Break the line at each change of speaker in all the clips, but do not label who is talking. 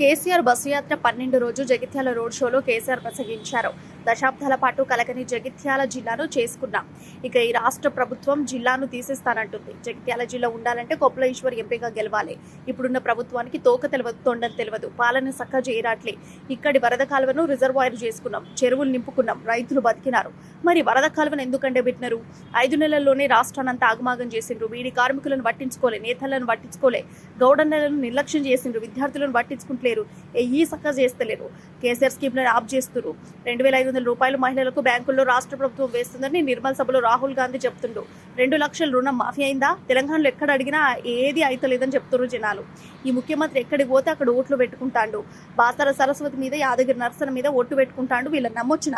KCR bus యాత్ర పన్నెండు రోజు జగిత్యాల రోడ్ షోలో కేసీఆర్ ప్రసంగించారు. దశాబ్దాల పాటు కలకని జగిత్యాల జిల్లాను చేసుకున్నాం. ఇక ఈ రాష్ట్ర ప్రభుత్వం జిల్లాను తీసేస్తానంటుంది. జగిత్యాల జిల్లా ఉండాలంటే కొప్పుల ఈశ్వర్ ఎంపీగా గెలవాలి. ఇప్పుడున్న ప్రభుత్వానికి తోక తెలియదు తొండం తెలియదు పాలన సక్క చేయరాట్లే. ఇక్కడి వరద కాలువను రిజర్వాయర్ చేసుకున్నాం. చెరువులు నింపుకున్నాం. రైతులు బతికినారు. మరి వరద కాలువను ఎందుకంటే పెట్టినారు ఐదు నెలల్లోనే రాష్ట్రానంతా ఆగమాగం చేసిండ్రు. వీడి కార్మికులను పట్టించుకోలే నేతలను పట్టించుకోలే గౌడన్నలను నిర్లక్ష్యం చేసిండ్రు. విద్యార్థులను పట్టించుకుంటలేరు. ఎయ్యి సక్క చేస్తలేరు. కేసీఆర్ స్కీమ్లను ఆప్ చేస్తున్నారు రెండు వేల ఐదు వందల రూపాయలు మహిళలకు బ్యాంకుల్లో రాష్ట్ర ప్రభుత్వం వేస్తుందని నిర్మల్ సభలో రాహుల్ గాంధీ చెప్తుండు. రెండు లక్షల రుణం మాఫీ అయిందా? తెలంగాణలో ఎక్కడ అడిగినా ఏది అయితలేదని చెప్తున్నారు జనాలు. ఈ ముఖ్యమంత్రి ఎక్కడికి పోతే అక్కడ ఓట్లు పెట్టుకుంటాడు. బాసర సరస్వతి మీద యాదగిరి నరసన మీద ఓట్లు పెట్టుకుంటాడు వీళ్ళని నమ్మొచ్చిన.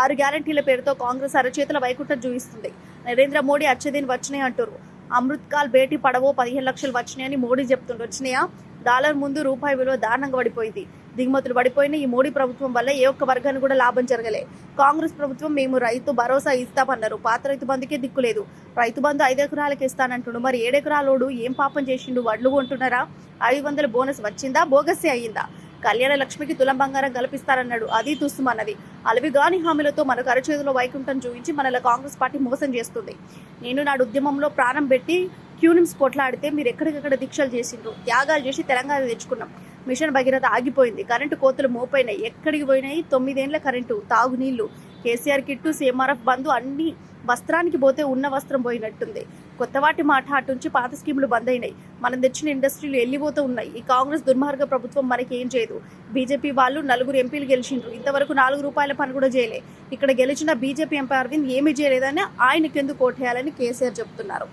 ఆరు గ్యారంటీల పేరుతో కాంగ్రెస్ అరచేతుల వైకుంఠం చూపిస్తుంది నరేంద్ర మోడీ అచ్చదేని వచ్చినాయి అంటారు అమృత్ కాల్ భేటీ పడవో పదిహేను లక్షలు వచ్చినాయని మోడీ చెప్తుండ్రు. వచ్చినాయా? డాలర్ ముందు రూపాయి విలువ దారుణంగా పడిపోయింది. దిగుమతులు పడిపోయిన ఈ మోడీ ప్రభుత్వం వల్ల ఏ ఒక్క వర్గానికి కూడా లాభం జరగలే. కాంగ్రెస్ ప్రభుత్వం మేము రైతు భరోసా ఇస్తామన్నారు. పాత రైతు బంధుకే దిక్కులేదు రైతు బంధు ఐదు ఎకరాలకు ఇస్తానంటుండు. మరి ఏడెకరాలోడు ఏం పాపం చేసిండు? వడ్లు కొంటున్నారా? ఐదు వందల బోనస్ వచ్చిందా? బోగస్సే అయ్యిందా కళ్యాణ లక్ష్మికి తులం బంగారం కల్పిస్తారన్నాడు అది తుస్సుమన్నది అలవిగాని హామీలతో మనకు అరచేతిలో వైకుంఠం చూపించి మనలో కాంగ్రెస్ పార్టీ మోసం చేస్తుంది. నేను నాడు ఉద్యమంలో ప్రాణం పెట్టి క్యూనిమ్స్ కొట్లాడితే మీరు ఎక్కడికక్కడ దీక్షలు చేసిండ్రు. త్యాగాలు చేసి తెలంగాణ తెచ్చుకున్నాం. మిషన్ భగీరథ ఆగిపోయింది. కరెంటు కోతలు మోపోయినాయి ఎక్కడికి పోయినాయి? తొమ్మిదేండ్ల కరెంటు తాగునీళ్ళు. కేసీఆర్ కిట్టు సీఎంఆర్ఎఫ్ బంధు అన్ని వస్త్రానికి పోతే ఉన్న వస్త్రం పోయినట్టుంది. కొత్త వాటి మాట అటు నుంచి పాత స్కీములు బంద్ అయినాయి. మనం తెచ్చిన ఇండస్ట్రీలు వెళ్ళిపోతూ ఉన్నాయి. ఈ కాంగ్రెస్ దుర్మార్గ ప్రభుత్వం మనకి ఏం చేయదు. బీజేపీ వాళ్ళు నలుగురు ఎంపీలు గెలిచిండ్రు. ఇంతవరకు నాలుగు రూపాయల పని కూడా చేయలే. ఇక్కడ గెలిచిన బీజేపీ ఎంపీ అరవింద్ ఏమీ చేయలేదని ఆయనకెందుకు ఓటేయాలని కేసీఆర్ చెప్తున్నారు.